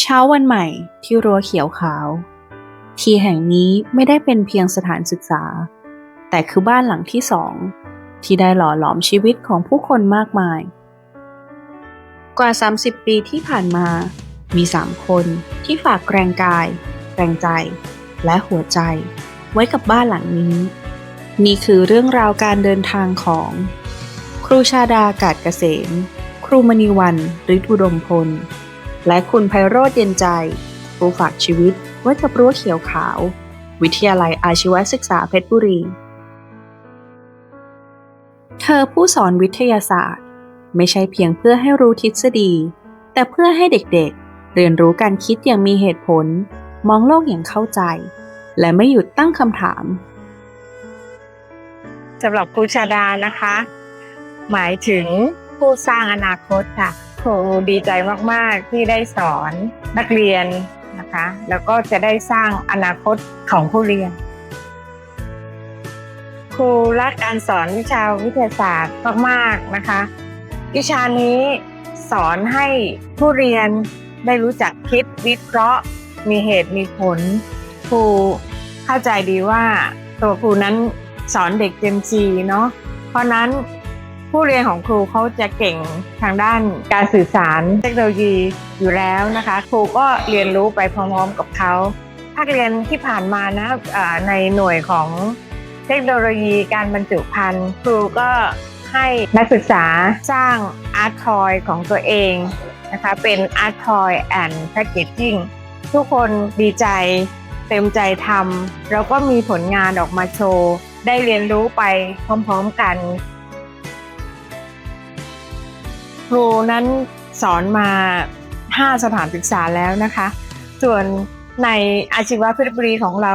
เช้าวันใหม่ที่รั้วเขียวขาว ที่แห่งนี้ไม่ได้เป็นเพียงสถานศึกษา แต่คือบ้านหลังที่สอง ที่ได้หล่อหลอมชีวิตของผู้คนมากมาย กว่า 30 ปีที่ผ่านมา มี3คนที่ฝากแรงกาย แรงใจ และหัวใจ ไว้กับบ้านหลังนี้ นี่คือเรื่องราวการเดินทางของ ครูชาดากาดเกษม ครูมณีวันฤทธิอุดมพล และคุณไพโรธเย็นใจครูฝากชีวิตไว้กับรั้วเขียวขาว วิทยาลัยอาชีวศึกษาเพชรบุรี เธอผู้สอนวิทยาศาสตร์ ไม่ใช่เพียงเพื่อให้รู้ทฤษฎี แต่เพื่อให้เด็กๆ เรียนรู้การคิดอย่างมีเหตุผล มองโลกอย่างเข้าใจ และไม่หยุดตั้งคำถามสำหรับครูชาดานะคะ หมายถึงผู้สร้างอนาคตค่ะ ครูดีใจมาก ๆ ที่ได้สอนนักเรียนนะคะ แล้วก็จะได้สร้างอนาคตของผู้เรียน ครูรักการสอนวิชาวิทยาศาสตร์มาก ๆ นะคะ วิชานี้สอนให้ผู้เรียนได้รู้จักคิดวิเคราะห์ มีเหตุมีผล ครูเข้าใจดีว่าตัวครูนั้นสอนเด็กเจนซีเนาะเพราะนั้น ผู้เรียนของครูเขาจะเก่งทางด้านการสื่อสารเทคโนโลยีอยู่แล้วนะคะ ครูก็เรียนรู้ไปพร้อมๆกับเขาภาคเรียนที่ผ่านมานะในหน่วยของเทคโนโลยีการบรรจุภัณฑ์ครูก็ให้นักศึกษาสร้างอาร์ตทอยของตัวเองนะคะเป็นอาร์ตทอยแอนด์แพคเกจจิ้งทุกคนดีใจเต็มใจทำแล้วก็มีผลงานออกมาโชว์ ได้เรียนรู้ไปพร้อมๆกัน ครูนั้นสอนมา 5 สถานศึกษาแล้วนะคะ ส่วนในอาชีวะเพชรบุรีของเรา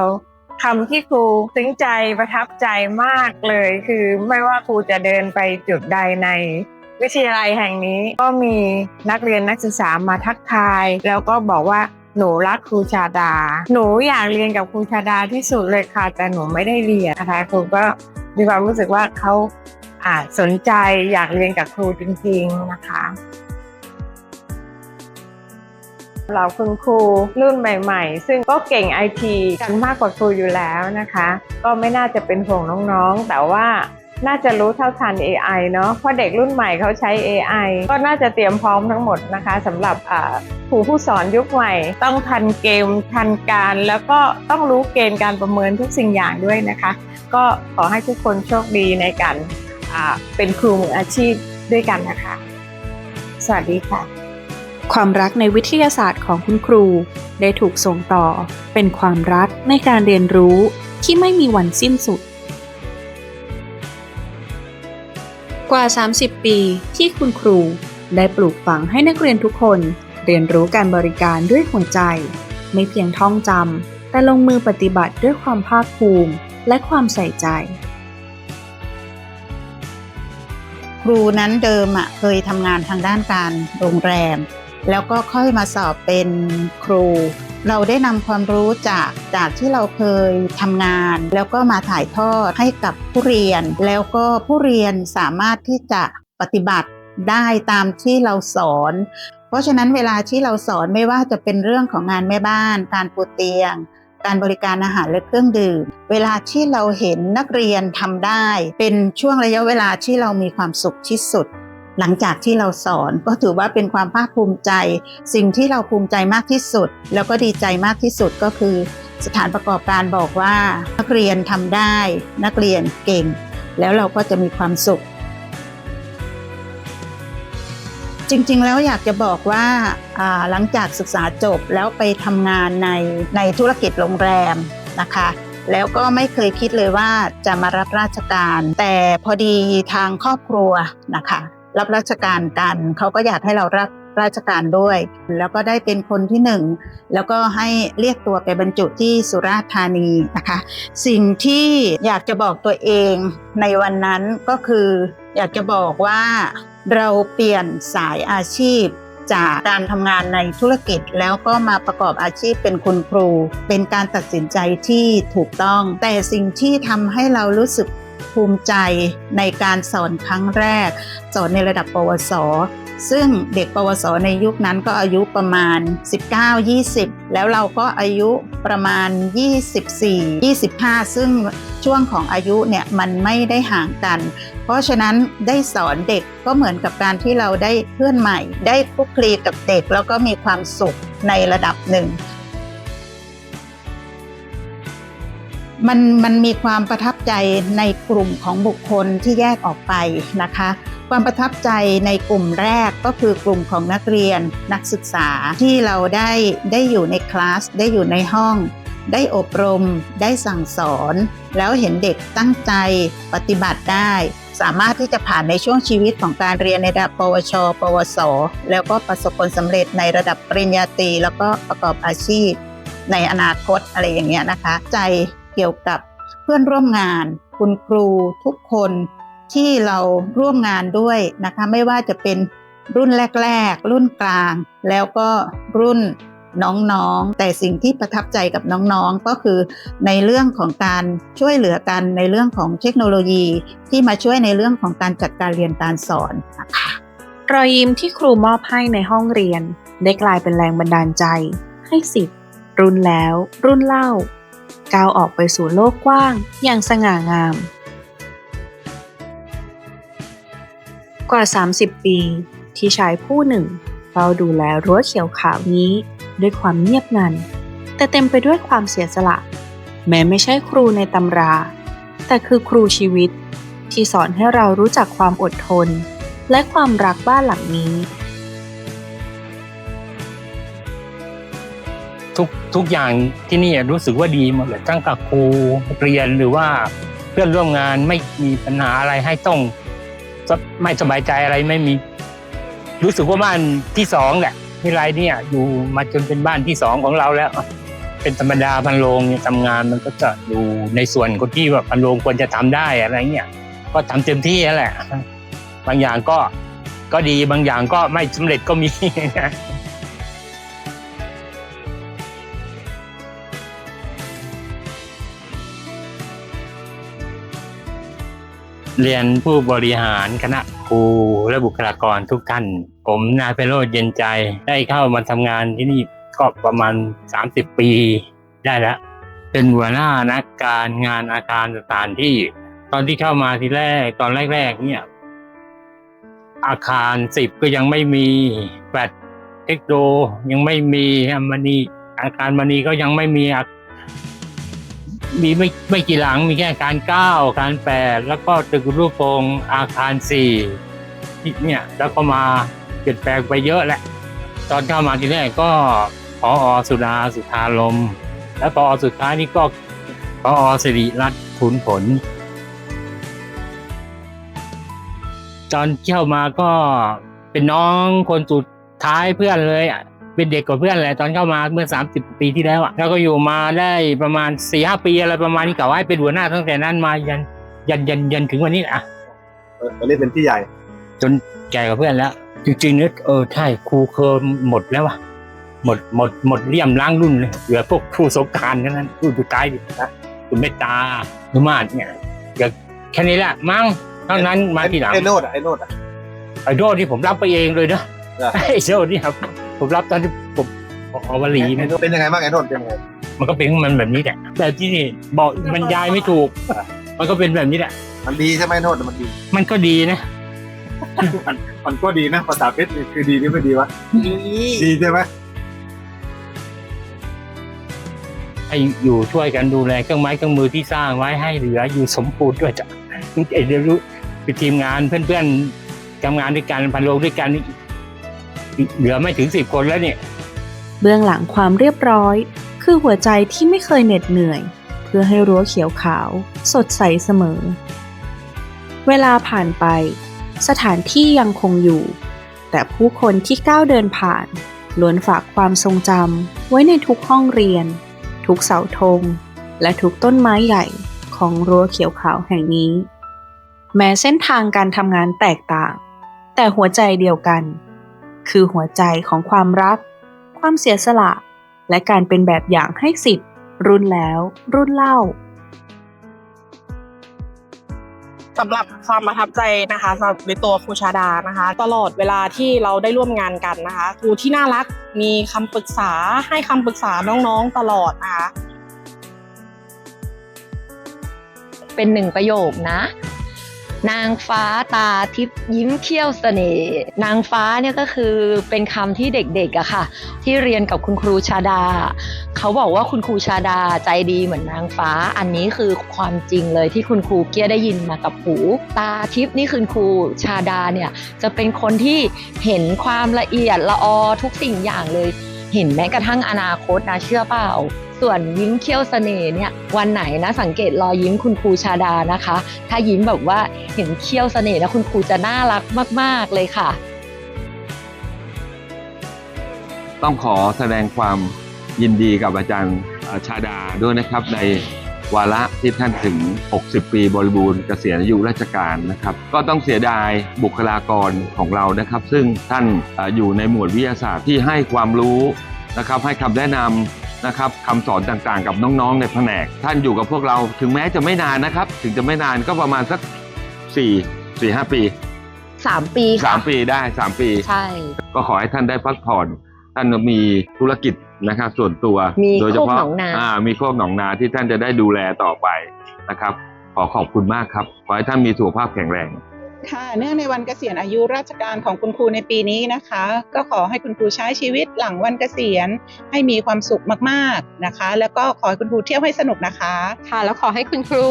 คำที่ครูซึ้งใจประทับใจมากเลย คือไม่ว่าครูจะเดินไปจุดใดในวิทยาลัยแห่งนี้ก็มีนักเรียนนักศึกษามาทักทาย แล้วก็บอกว่าหนูรักครูชาดา หนูอยากเรียนกับครูชาดาที่สุดเลยค่ะแต่หนูไม่ได้เรียนนะคะครูก็ มีความรู้สึกว่าเขาอาสนใจอยากเรียนกับครูจริง ๆนะคะ เราคุณครูรุ่นใหม่ ๆ ซึ่งก็เก่งไอทีกันมากกว่าครูอยู่แล้วนะคะ ก็ไม่น่าจะเป็นห่วงน้องๆ แต่ว่า น่าจะรู้เท่าทัน AI เนาะเพราะเด็กรุ่นใหม่เขาใช้ AI ก็น่าจะเตรียมพร้อมทั้งหมดนะคะสำหรับอ่าครูผู้สอนยุคใหม่ ต้องทันเกมทันการ แล้วก็ต้องรู้เกณฑ์การประเมินทุกสิ่งอย่างด้วยนะคะ ก็ขอให้ทุกคนโชคดีในการเป็นครูมืออาชีพด้วยกันนะคะ สวัสดีค่ะ ความรักในวิทยาศาสตร์ของคุณครูได้ถูกส่งต่อ เป็นความรักในการเรียนรู้ที่ไม่มีวันสิ้นสุด กว่า 30 ปีที่คุณครู ได้ปลูกฝังให้นักเรียนทุกคน เรียนรู้การบริการด้วยหัวใจ ไม่เพียงท่องจำแต่ลงมือปฏิบัติด้วยความภาคภูมิ และความใส่ใจ ครูนั้นเดิมอะเคยทำงานทางด้านการโรงแรม แล้วก็ค่อยมาสอบเป็นครู เราได้นำความรู้จากจากที่เราเคยทำงาน แล้วก็มาถ่ายทอดให้กับผู้เรียน แล้วก็ผู้เรียนสามารถที่จะปฏิบัติได้ตามที่เราสอน เพราะฉะนั้นเวลาที่เราสอนไม่ว่าจะเป็นเรื่องของงานแม่บ้าน การปูเตียง การบริการอาหารและเครื่องดื่ม เวลาที่เราเห็นนักเรียนทำได้ เป็นช่วงระยะเวลาที่เรามีความสุขที่สุด หลังจากที่เราสอนก็ถือว่าเป็นความภาคภูมิใจ สิ่งที่เราภูมิใจมากที่สุด แล้วก็ดีใจมากที่สุดก็คือ สถานประกอบการบอกว่านักเรียนทำได้ นักเรียนเก่ง แล้วเราก็จะมีความสุข จริงๆแล้วอยากจะบอกว่าาหลังจากศึกษาจบแล้วไปทำงานในในธุรกิจโรงแรมนะคะแล้วก็ไม่เคยคิดเลยว่าจะมารับราชการ แต่พอดีทางครอบครัวนะคะ รับราชการกันเขาก็อยากให้เรารับราชการด้วย แล้วก็ได้เป็นคนที่หนึ่งแล้วก็ให้เรียกตัวไปบรรจุที่สุราษฎร์ธานีนะคะ สิ่งที่อยากจะบอกตัวเองในวันนั้นก็คืออยากจะบอกว่าเราเปลี่ยนสายอาชีพจากการทำงานในธุรกิจแล้วก็มาประกอบอาชีพเป็นคุณครู เป็นการตัดสินใจที่ถูกต้อง แต่สิ่งที่ทำให้เรารู้สึก ภูมิใจในการสอนครั้งแรก สอนในระดับปวส ซึ่งเด็กปวส ในยุคนั้นก็อายุประมาณ 19-20 แล้วเราก็อายุประมาณ 24-25 ซึ่งช่วงของอายุเนี่ยมันไม่ได้ห่างกัน เพราะฉะนั้นได้สอนเด็กก็เหมือนกับการที่เราได้เพื่อนใหม่ ได้คลุกคลีกับเด็กแล้วก็มีความสุขในระดับหนึ่ง มันมันมีความประทับใจในกลุ่มของบุคคลที่แยกออกไปนะคะ ความประทับใจในกลุ่มแรกก็คือกลุ่มของนักเรียนนักศึกษาที่เราได้ได้อยู่ในคลาสได้อยู่ในห้อง ได้อบรม ได้สั่งสอน แล้วเห็นเด็กตั้งใจปฏิบัติได้ สามารถที่จะผ่านในช่วงชีวิตของการเรียนในระดับ ปวช ปวส แล้วก็ประสบผลสำเร็จในระดับปริญญาตรีแล้วก็ประกอบอาชีพในอนาคตอะไรอย่างเงี้ยนะคะ ใจ เกี่ยวกับเพื่อนร่วมงาน คุณครูทุกคนที่เราร่วมงานด้วยนะคะไม่ว่าจะเป็นรุ่นแรก ๆ รุ่นกลาง แล้วก็รุ่นน้องๆ แต่สิ่งที่ประทับใจกับน้องๆ ก็คือในเรื่องของการช่วยเหลือกันในเรื่องของเทคโนโลยี ที่มาช่วยในเรื่องของการจัดการเรียนการสอนนะคะรอยยิ้มที่ครูมอบให้ในห้องเรียน ได้กลายเป็นแรงบันดาลใจ ให้สิทธิ์รุ่นแล้วรุ่นเล่า ก้าวออกไปสู่โลกกว้างอย่างสง่างาม กว่า 30 ปี ที่ชายผู้หนึ่งเฝ้าดูแลรั้วเขียวขาวนี้ด้วยความเงียบงัน แต่เต็มไปด้วยความเสียสละ แม้ไม่ใช่ครูในตำรา แต่คือครูชีวิตที่สอนให้เรารู้จักความอดทน และความรักบ้านหลังนี้ ทุกอย่างที่นี่รู้สึกว่าดีหมดเลยตั้งแต่ครูเรียนหรือว่าเพื่อนร่วมงานไม่มีปัญหาอะไรให้ต้องไม่สบายใจอะไรไม่มี รู้สึกว่าบ้านที่สองแหละที่ไรเนี่ยอยู่มาจนเป็นบ้านที่สองของเราแล้ว เป็นธรรมดาพันโรงเนี่ยทำงานมันก็จะอยู่ในส่วนคนที่ว่าพันโรงควรจะทำได้อะไรเงี้ยก็ทำเต็มที่แล้วแหละ บางอย่างก็ก็ดีบางอย่างก็ไม่สำเร็จก็มี เรียนผู้บริหารคณะครูและบุคลากรทุกท่าน ผมนายไพโรจน์เย็นใจได้เข้ามาทำงานที่นี่ก็ประมาณ 30 ปีได้แล้ว เป็นหัวหน้านักการงานอาคารสถานที่ ตอนที่เข้ามาทีแรกตอนแรกๆเนี่ยอาคารสิบก็ยังไม่มีแฟลตเทคโดยังไม่มีมณีอาคารมณีก็ยังไม่มีอา มีไม่ไม่กี่หลังมีแค่อาคารเก้าอาคารแปดแล้วก็ตึกรูปโปรงอาคารสี่ที่เนี่ยแล้วก็มาเปลี่ยนแปลงไปเยอะแหละ ตอนเข้ามาทีแรกก็พออสุดาสุธาลม แล้วพอสุดท้ายนี่ก็พอสิริรัตน์ขุนผล ตอนเข้ามาก็เป็นน้องคนสุดท้ายเพื่อนเลยอะ เป็นเด็กกว่าเพื่อนแหละตอนเข้ามาเมื่อ 30 ปีที่แล้วอะแล้วก็อยู่มาได้ประมาณ4ีหปีอะไรประมาณนี้กะว่าให้เป็นหัวหน้าตั้งแต่นั้นมายันยันยันยันถึงวันนี้อะเออตอนนี้เป็นพี่ใหญ่ จนแก่กับเพื่อนแล้ว จริงๆเนี่ยเออใช่ครูเคยหมดแล้วว่ะหมดหมดหมดเลี่ยมล้างรุ่นเลยเหลือพวกครูสงกรารแค่นั้นรุ่นสุดท้ายดินะคุณเมตตานุมาตเนี่ยอย่าแค่นี้แหละมั้งเท่านั้นมาทีหลังไอ้โนดอะไอ้โนดอะไอ้โดที่ผมรับไปเองเลยนะเหรอไอ้โดนี่ครับ ผมรับตอนที่ผมอวลีนะไอ้โนดเป็นยังไงบ้างไอ้โนดเป็นยังไงมันก็เป็นของมันแบบนี้แหละแต่ที่นี่บอกบรรยายไม่ถูก มันก็เป็นแบบนี้แหละ มันดีใช่ไหมไอ้โนดมันดี มันก็ดีนะ มันมันก็ดีนะภาษาเพชรนี่คือดีหรือไม่ดีวะดีใช่ไหมให้อยู่ช่วยกันดูแลเครื่องไม้เครื่องมือที่สร้างไว้ให้เหลืออยู่สมบูรณ์ด้วยจ้ะไอ้เดี๋ยวรู้เป็นทีมงานเพื่อนๆทำงานด้วยกันพันโลงด้วยกันนี่ เหลือไม่ถึงสิบคนแล้วเนี่ย เบื้องหลังความเรียบร้อย คือหัวใจที่ไม่เคยเหน็ดเหนื่อย เพื่อให้รั้วเขียวขาว สดใสเสมอ เวลาผ่านไป สถานที่ยังคงอยู่ แต่ผู้คนที่ก้าวเดินผ่านล้วนฝากความทรงจำไว้ในทุกห้องเรียน ทุกเสาธง และทุกต้นไม้ใหญ่ของรั้วเขียวขาวแห่งนี้ แม้เส้นทางการทำงานแตกต่าง แต่หัวใจเดียวกัน คือหัวใจของความรัก ความเสียสละ และการเป็นแบบอย่างให้สิทธิ์ รุ่นแล้ว รุ่นเล่าสำหรับความประทับใจนะคะสำหรับในตัวครูชาดานะคะ ตลอดเวลาที่เราได้ร่วมงานกันนะคะครูที่น่ารักมีคำปรึกษาให้คำปรึกษาน้องๆตลอดนะคะเป็นหนึ่งประโยคนะ นางฟ้าตาทิพยิ้มเขี้ยวเสน่ห์นางฟ้าเนี่ยก็คือเป็นคำที่เด็กๆอะค่ะ ที่เรียนกับคุณครูชาดา เขาบอกว่าคุณครูชาดาใจดีเหมือนนางฟ้า อันนี้คือความจริงเลยที่คุณครูเกี้ยได้ยินมากับหู ตาทิพย์นี่คือครูชาดาเนี่ยจะเป็นคนที่เห็นความละเอียดละออทุกสิ่งอย่างเลย เห็นแม้กระทั่งอนาคตนะเชื่อเปล่า ส่วนยิ้มเขี้ยวเสน่ห์เนี่ยวันไหนนะสังเกตรอยยิ้มคุณครูชาดานะคะ ถ้ายิ้มแบบว่าเห็นเขี้ยวเสน่ห์นะคุณครูจะน่ารักมาก ๆเลยค่ะ ต้องขอแสดงความยินดีกับอาจารย์ชาดาด้วยนะครับในวาระที่ท่านถึง 60 ปีบริบูรณ์เกษียณอายุราชการนะครับ ก็ต้องเสียดายบุคลากรของเรานะครับ ซึ่งท่านอยู่ในหมวดวิทยาศาสตร์ที่ให้ความรู้นะครับ ให้คำแนะนำ นะครับคำสอนต่างๆ กับน้องๆในแผนก ท่านอยู่กับพวกเราถึงแม้จะไม่นานนะครับ ถึงจะไม่นานก็ประมาณสัก4 4 5 ปี3ปีค่ะ3 ปีได้ 3 ปี ใช่ ก็ขอให้ท่านได้พักผ่อน ท่านมีธุรกิจนะครับส่วนตัวมีโดยเฉโคกพาะหนองนา อ่ามีโคกหนองนาที่ท่านจะได้ดูแลต่อไปนะครับ ขอขอบคุณมากครับ ขอให้ท่านมีสุขภาพแข็งแรง ค่ะเนื่องในวันเกษียณอายุราชการของคุณครูในปีนี้นะคะ ก็ขอให้คุณครูใช้ชีวิตหลังวันเกษียณ ให้มีความสุขมากๆนะคะ แล้วก็ขอให้คุณครูเที่ยวให้สนุกนะคะ ค่ะ แล้วขอให้คุณครู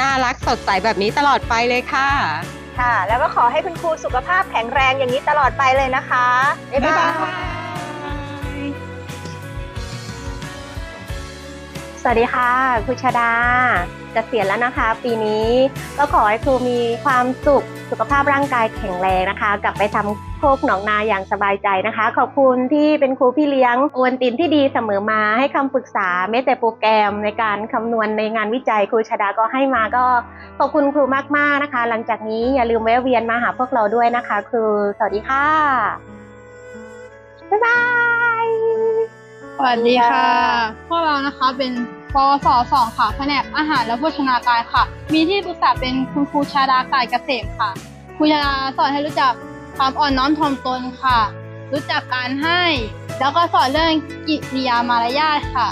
น่ารักสดใสแบบนี้ตลอดไปเลยค่ะ ค่ะ แล้วก็ขอให้คุณครูสุขภาพแข็งแรงอย่างนี้ตลอดไปเลยนะคะบ๊ายบายสวัสดีค่ะครูชาดาเกษียณแล้วนะคะ ปีนี้ก็ขอให้ครูมีความสุข สุขภาพร่างกายแข็งแรงนะคะ กลับไปทำโคกหนองนาอย่างสบายใจนะคะ ขอบคุณที่เป็นครูพี่เลี้ยงโอนตินที่ดีเสมอมาให้คำปรึกษาแม้แต่โปรแกรมในการคำนวณในงานวิจัยครูชาดาก็ให้มาก็ขอบคุณครูมากๆนะคะ หลังจากนี้อย่าลืมแวะเวียนมาหาพวกเราด้วยนะคะ ครูสวัสดีค่ะบ๊ายบายสวัสดีค่ะ พวกเรานะคะเป็น ปวสสองค่ะ แผนกอาหารและโภชนาการค่ะ มีที่ปรึกษาเป็นคุณครูชาดากายเกษมค่ะ ครูชาดาสอนให้รู้จักความอ่อนน้อมถ่อมตนค่ะ รู้จักการให้ แล้วก็สอนเรื่องกิริยามารยาทค่ะ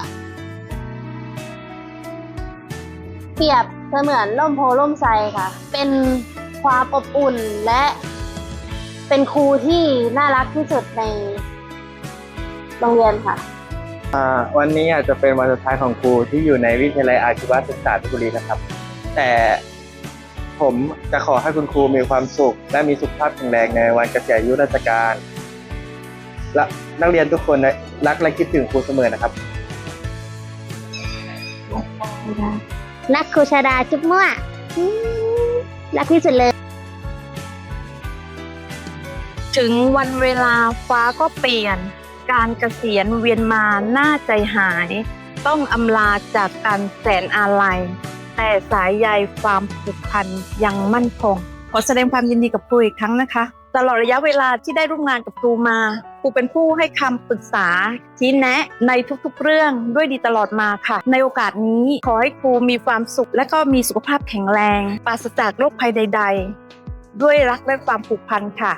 เปรียบเสมือนร่มโพล่มไทรค่ะ เป็นความอบอุ่นและเป็นครูที่น่ารักที่สุดในโรงเรียนค่ะ วันนี้อาจจะเป็นวันสุดท้ายของครูที่อยู่ในวิทยาลัยอาชีวศึกษาเพชรบุรีนะครับ แต่ผมจะขอให้คุณครูมีความสุข และมีสุขภาพแข็งแรงในวันเกษียณอายุราชการ และนักเรียนทุกคนรักและคิดถึงครูเสมอนะครับ รักครูชาดาจุ๊บมั่วอืมรักที่สุดเลย ถึงวันเวลาฟ้าก็เปลี่ยน การเกษียณเวียนมาหน้าใจหาย ต้องอำลาจากกันแสนอาลัย แต่สายใยความผูกพันยังมั่นคง ขอแสดงความยินดีกับครูอีกครั้งนะคะ ตลอดระยะเวลาที่ได้ร่วมงานกับครูมาครูเป็นผู้ให้คำปรึกษาชี้แนะในทุกๆเรื่องด้วยดีตลอดมาค่ะ ในโอกาสนี้ขอให้ครูมีความสุข และก็มีสุขภาพแข็งแรงปราศจากโรคภัยใด ๆ ด้วยรักและความผูกพันค่ะ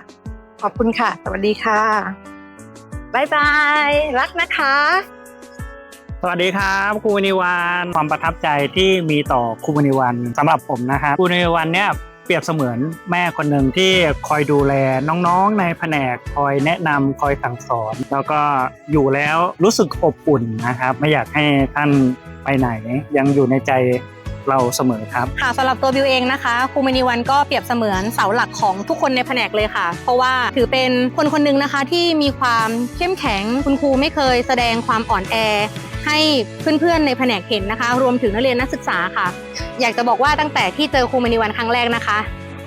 ขอบคุณค่ะ สวัสดีค่ะ บายบาย รักนะคะ สวัสดีครับครูวนิวันความประทับใจที่มีต่อครูวนิวันสำหรับผมนะครับครูวนิวันเนี่ยเปรียบเสมือนแม่คนหนึ่งที่คอยดูแลน้องๆ ในแผนกคอยแนะนำคอยสั่งสอน แล้วก็อยู่แล้วรู้สึกอบอุ่นนะครับ ไม่อยากให้ท่านไปไหน ยังอยู่ในใจ เราเสมอครับค่ะสำหรับตัวบิวเองนะคะครูมณีวันก็เปรียบเสมือนเสาหลักของทุกคนในแผนกเลยค่ะ เพราะว่าถือเป็นคนคนหนึ่งนะคะที่มีความเข้มแข็งคุณครูไม่เคยแสดงความอ่อนแอให้เพื่อนๆในแผนกเห็นนะคะ รวมถึงนักเรียนนักศึกษาค่ะ อยากจะบอกว่าตั้งแต่ที่เจอครูมณีวันครั้งแรกนะคะ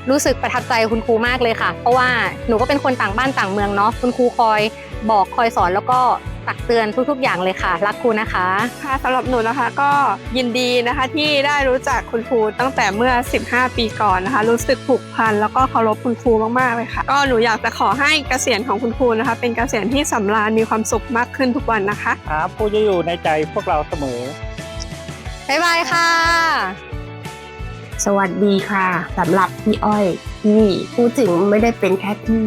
รู้สึกประทับใจคุณครูมากเลยค่ะ เพราะว่าหนูก็เป็นคนต่างบ้านต่างเมืองเนาะคุณครูคอยบอกคอยสอนแล้วก็ ตักเตือนทุกๆ อย่างเลยค่ะ รักครูนะคะค่ะสำหรับหนูนะคะก็ยินดีนะคะที่ได้รู้จักคุณครูตั้งแต่เมื่อ 15 ปีก่อนนะคะ รู้สึกผูกพันแล้วก็เคารพคุณครูมากๆเลยค่ะ ก็หนูอยากจะขอให้เกษียณของคุณครูนะคะ เป็นเกษียณที่สำราญมีความสุขมากขึ้นทุกวันนะคะครับครูจะอยู่ในใจพวกเราเสมอบ๊ายบายค่ะสสวัสดีค่ะสำหรับพี่อ้อยที่พูดถึงไม่ได้เป็นแค่พี่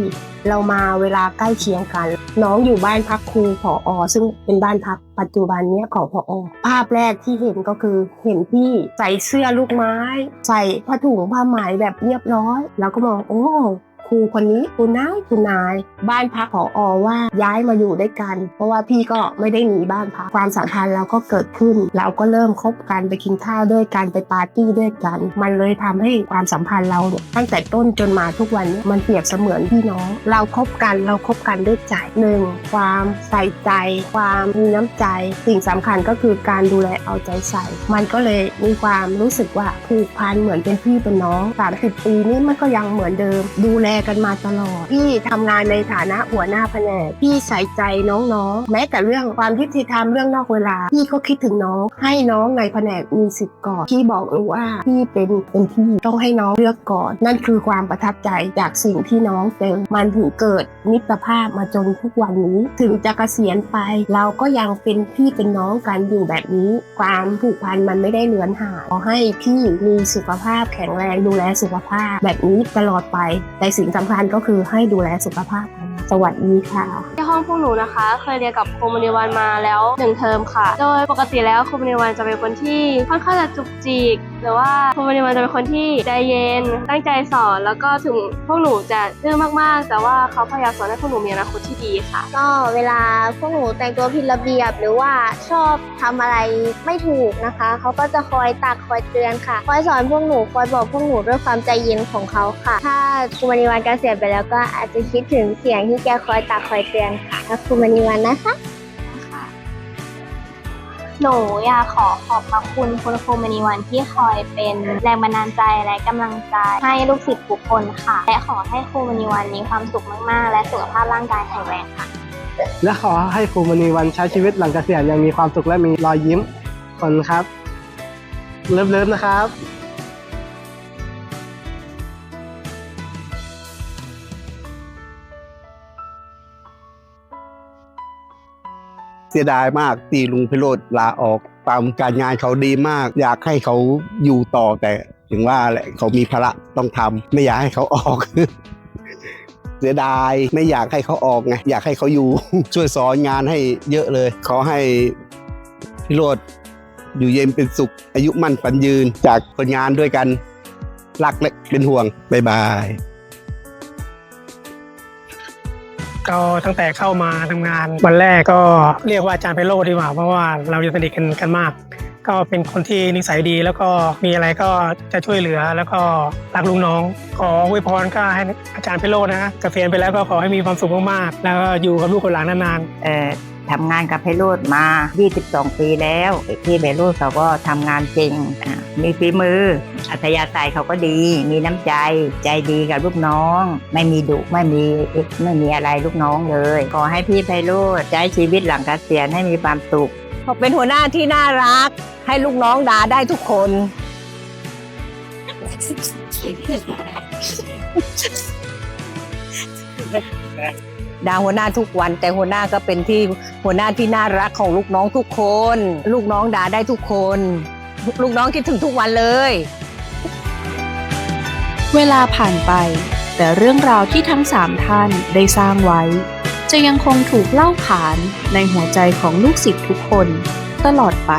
เรามาเวลาใกล้เคียงกัน น้องอยู่บ้านพักครูผออซึ่งเป็นบ้านพักปัจจุบันเนี้ยของผออภาพแรกที่เห็นก็คือเห็นพี่ใส่เสื้อลูกไม้ ใส่ผ้าถุงผ้าไหมแบบเรียบร้อย แล้วก็มองโอ้ รูคนนี้คุณนายคุณนาย บ้านพักผออว่าย้ายมาอยู่ด้วยกัน เพราะว่าพี่ก็ไม่ได้หนีบ้านพักความสัมพันธ์เราก็เกิดขึ้น เราก็เริ่มคบกันไปกินข้าวด้วยกันไปปาร์ตี้ด้วยกัน มันเลยทำให้ความสัมพันธ์เราเนี่ยตั้งแต่ต้นจนมาทุกวันนี้มันเปรียบเสมือนพี่น้อง เราคบกันเราคบกันด้วยใจหนึ่งความใส่ใจ ความมีน้ำใจ สิ่งสำคัญก็คือการดูแลเอาใจใส่ มันก็เลยมีความรู้สึกว่าผูกพันเหมือนเป็นพี่เป็นน้อง30ปีนี้มันก็ยังเหมือนเดิม ดูแลกันมาตลอดพี่ทำงานในฐานะหัวหน้าแผนกพี่ใส่ใจน้องๆ แม้แต่เรื่องความยุติธรรมเรื่องนอกเวลาพี่ก็คิดถึงน้อง ให้น้องในแผนกมีสิทธิ์ก่อนพี่บอกเลยว่าพี่เป็นเป็นพี่ต้องให้น้องเลือกก่อน นั่นคือความประทับใจจากสิ่งที่น้องเป็นมันถึงเกิดมิตรภาพมาจนทุกวันนี้ถึงจะเกษียณไป เราก็ยังเป็นพี่เป็นน้องกันอยู่แบบนี้ ความผูกพันมันไม่ได้เลือนหายขอให้พี่มีสุขภาพแข็งแรงดูแลสุขภาพ แบบนี้ตลอดไปแต่สิ่งสำคัญก็คือให้ดูแลสุขภาพ สวัสดีค่ะ ที่ห้องพวกหนูนะคะ เคยเรียนกับครูมณีวันมาแล้วหนึ่งเทอมค่ะ โดยปกติแล้วครูมณีวันจะเป็นคนที่ค่อนข้างจะจุกจิก หรือว่าครูมณีวันจะเป็นคนที่ใจเย็น ตั้งใจสอน แล้วก็ถึงพวกหนูจะดื้อมากๆ แต่ว่าเขาพยายามสอนให้พวกหนูมีอนาคตที่ดีค่ะ ก็เวลาพวกหนูแต่งตัวผิดระเบียบ หรือว่าชอบทำอะไรไม่ถูกนะคะ เขาก็จะคอยตักคอยเตือนค่ะ คอยสอนพวกหนู คอยบอกพวกหนูด้วยความใจเย็นของเขาค่ะ ถ้าครูมณีวันเกษียณไปแล้วก็อาจจะคิดถึงเสียงที่แกคอยตักคอยเตือนค่ะแล้วครูมณีวันนะคะ หนูอยากขอขอบพระคุณคุณครูมณีวันที่คอยเป็นแรงบันดาลใจและกำลังใจ ให้ลูกศิษย์ทุกคนค่ะ และขอให้ครูมณีวันมีความสุขมากๆ และสุขภาพร่างกายแข็งแรงค่ะ และขอให้ครูมณีวันใช้ชีวิตหลังเกษียณยังมีความสุขและมีรอยยิ้มคนครับ เลิฟๆนะครับ เสียดายมากที่ลุงพิโรธลาออกตามการงานเขาดีมาก อยากให้เขาอยู่ต่อแต่ถึงว่าแหละเขามีภาระต้องทำไม่อยากให้เขาออก เสียดายไม่อยากให้เขาออกไงอยากให้เขาอยู่ ช่วยสอนงานให้เยอะเลย ขอให้พิโรธอยู่เย็นเป็นสุข อายุมั่นปันยืนจากคนงานด้วยกันรักและเป็นห่วงบ๊ายบาย ก็ตั้งแต่เข้ามาทำงาน วันแรกก็เรียกว่าอาจารย์ไพโรธดีกว่าเพราะว่าเราจะสนิทกันกันมาก ก็เป็นคนที่นิสัยดีแล้วก็มีอะไรก็จะช่วยเหลือแล้วก็รักลูกน้อง ขออวยพรก็ให้อาจารย์ไพโรธนะเกษียณไปแล้วก็ขอให้มีความสุขมากๆแล้วก็อยู่กับลูกกับหลานนานๆเอ่อ ทำงานกับไพโรดมา 22 ปีแล้วพี่ไพโรดเขาก็ทำงานเก่งมีฝีมือ อัธยาศัยเขาก็ดี มีน้ำใจ ใจดีกับลูกน้อง ไม่มีดุ ไม่มีไม่มีอะไรลูกน้องเลย ขอให้พี่ไพโรดใช้ชีวิตหลังเกษียณให้มีความสุขเขาเป็นหัวหน้าที่น่ารัก ให้ลูกน้องด่าได้ทุกคน ด่าหัวหน้าทุกวัน แต่หัวหน้าก็เป็นที่หัวหน้าที่น่ารักของลูกน้องทุกคน ลูกน้องด่าได้ทุกคน ลูกน้องคิดถึงทุกวันเลย เวลาผ่านไป แต่เรื่องราวที่ทั้งสามท่านได้สร้างไว้ จะยังคงถูกเล่าขานในหัวใจของลูกศิษย์ทุกคนตลอดไป